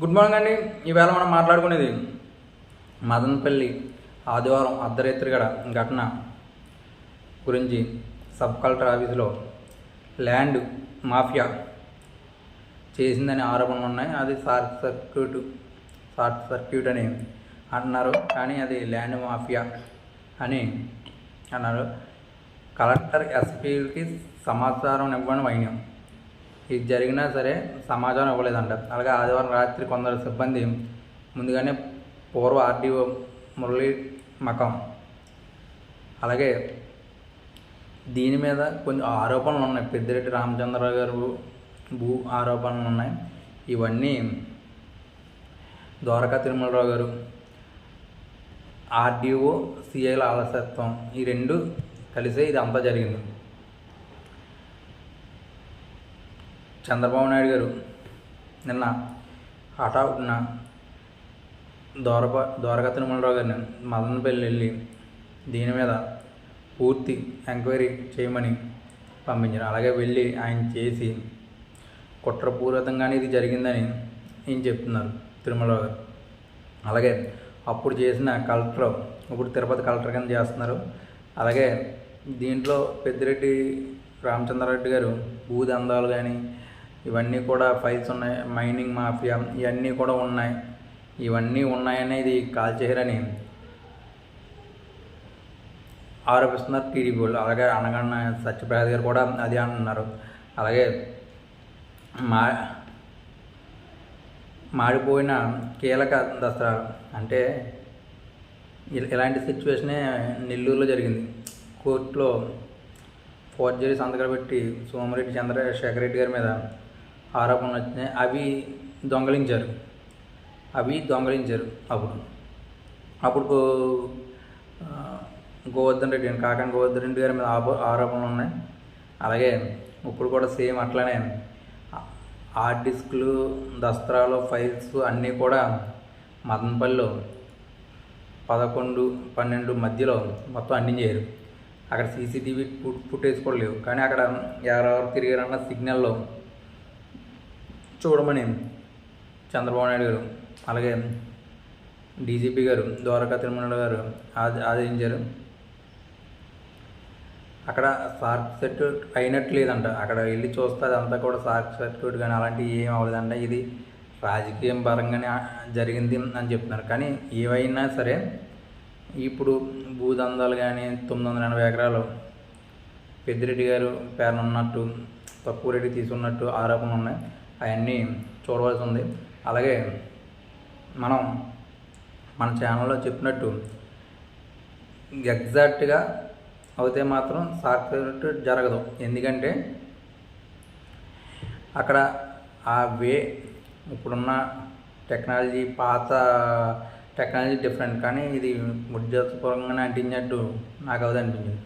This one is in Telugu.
గుడ్ మార్నింగ్ అండి. ఈవేళ మనం మాట్లాడుకునేది మదనపల్లి ఆదివారం అర్ధరాత్రి గడ ఘటన గురించి సబ్ కలెక్టర్ ఆఫీసులో ల్యాండ్ మాఫియా చేసిందని ఆరోపణలు ఉన్నాయి. అది షార్ట్ సర్క్యూట్ షార్ట్ సర్క్యూట్ అని అంటున్నారు కానీ అది ల్యాండ్ మాఫియా అని అన్నారు. కలెక్టర్ ఎస్పీకి సమాచారం ఇవ్వడం వైన్యం ఇది జరిగినా సరే సమాచారం ఇవ్వలేదంట. అలాగే ఆదివారం రాత్రి కొందరు సిబ్బంది ముందుగానే పూర్వ ఆర్డీఓ మురళీ మకం. అలాగే దీని మీద కొంచెం ఆరోపణలు ఉన్నాయి. పెద్దిరెడ్డి రామచంద్రరావు గారు భూ ఆరోపణలు ఉన్నాయి. ఇవన్నీ ద్వారకా తిరుమలరావు గారు ఆర్డీఓ సిఐల ఆలస్యత్వం ఈ రెండు కలిసే ఇది అంతా జరిగింది. చంద్రబాబు నాయుడు గారు నిన్న హఠాత్తున దోరప ద్వారకా తిరుమలరావు గారిని మదనపల్లి వెళ్ళి దీని మీద పూర్తి ఎంక్వైరీ చేయమని పంపించారు. అలాగే వెళ్ళి ఆయన చేసి కుట్రపూరితంగానే ఇది జరిగిందని ఈయన చెప్తున్నారు తిరుమలరావు గారు. అలాగే అప్పుడు చేసిన కలెక్టర్ ఇప్పుడు తిరుపతి కలెక్టర్ కింద చేస్తున్నారు. అలాగే దీంట్లో పెద్దిరెడ్డి రామచంద్రారెడ్డి గారు భూదందాలు కానీ ఇవన్నీ కూడా ఫైల్స్ ఉన్నాయి. మైనింగ్ మాఫియా ఇవన్నీ కూడా ఉన్నాయి. ఇవన్నీ ఉన్నాయనేది కాల్చేయరని కాల్ చేయరని ఆరోపిస్తున్నారు టీడీపీ వాళ్ళు. అలాగే అనగన్న సత్యప్రసాద్ గారు కూడా అదే అంటున్నారు. అలాగే మా మాడిపోయిన కీలక దసరాలు అంటే ఇలాంటి సిచ్యువేషనే నెల్లూరులో జరిగింది. కోర్టులో ఫోర్జరీ సంతకాలు పెట్టి సోమిరెడ్డి చంద్రశేఖర్ రెడ్డి గారి మీద ఆరోపణలు వచ్చినాయి అవి దొంగలించారు. అవి దొంగలించారు అప్పుడు. అప్పుడు గోవర్ధన్ రెడ్డి అని కాకాని గోవర్ధన్ రెడ్డి గారి మీద ఆరోపణలు ఉన్నాయి. అలాగే ఇప్పుడు కూడా సేమ్ అట్లానే హార్డ్ డిస్క్లు దస్త్రాలు ఫైల్స్ అన్నీ కూడా మదనపల్లిలో పదకొండు పన్నెండు మధ్యలో మొత్తం అన్ని చేయరు. అక్కడ సీసీటీవీ ఫుట్ ఫుటేజ్ కూడా లేవు. కానీ అక్కడ ఎవరెవరు తిరిగారన్న సిగ్నల్లో చూడమని చంద్రబాబు నాయుడు గారు అలాగే డీజీపీ గారు ద్వారకా తిరుమల గారు ఆదేశించారు. అక్కడ షార్ట్ సర్క్యూట్ అయినట్టు లేదంట అక్కడ వెళ్ళి చూస్తే అదంతా కూడా షార్ట్ సర్క్యూట్ కానీ అలాంటివి ఏం అవ్వలేదంట. ఇది రాజకీయం పరంగానే జరిగింది అని చెప్తున్నారు. కానీ ఏవైనా సరే ఇప్పుడు భూదందాలు కానీ తొమ్మిది వందల ఎనభై ఎకరాలు పెద్దిరెడ్డి గారు పేరున ఉన్నట్టు తక్కువ రేటు తీసుకున్నట్టు ఆరోపణలు ఉన్నాయి. అవన్నీ చూడవలసి ఉంది అలాగే మనం మన ఛానల్లో చెప్పినట్టు ఎగ్జాక్ట్గా అయితే మాత్రం సాక్షి జరగదు. ఎందుకంటే అక్కడ ఆ వే ఇప్పుడున్న టెక్నాలజీ పాత టెక్నాలజీ డిఫరెంట్. కానీ ఇది ఉద్యోగపరంగానే అంటించినట్టు నాకు అవుతుంది అనిపించింది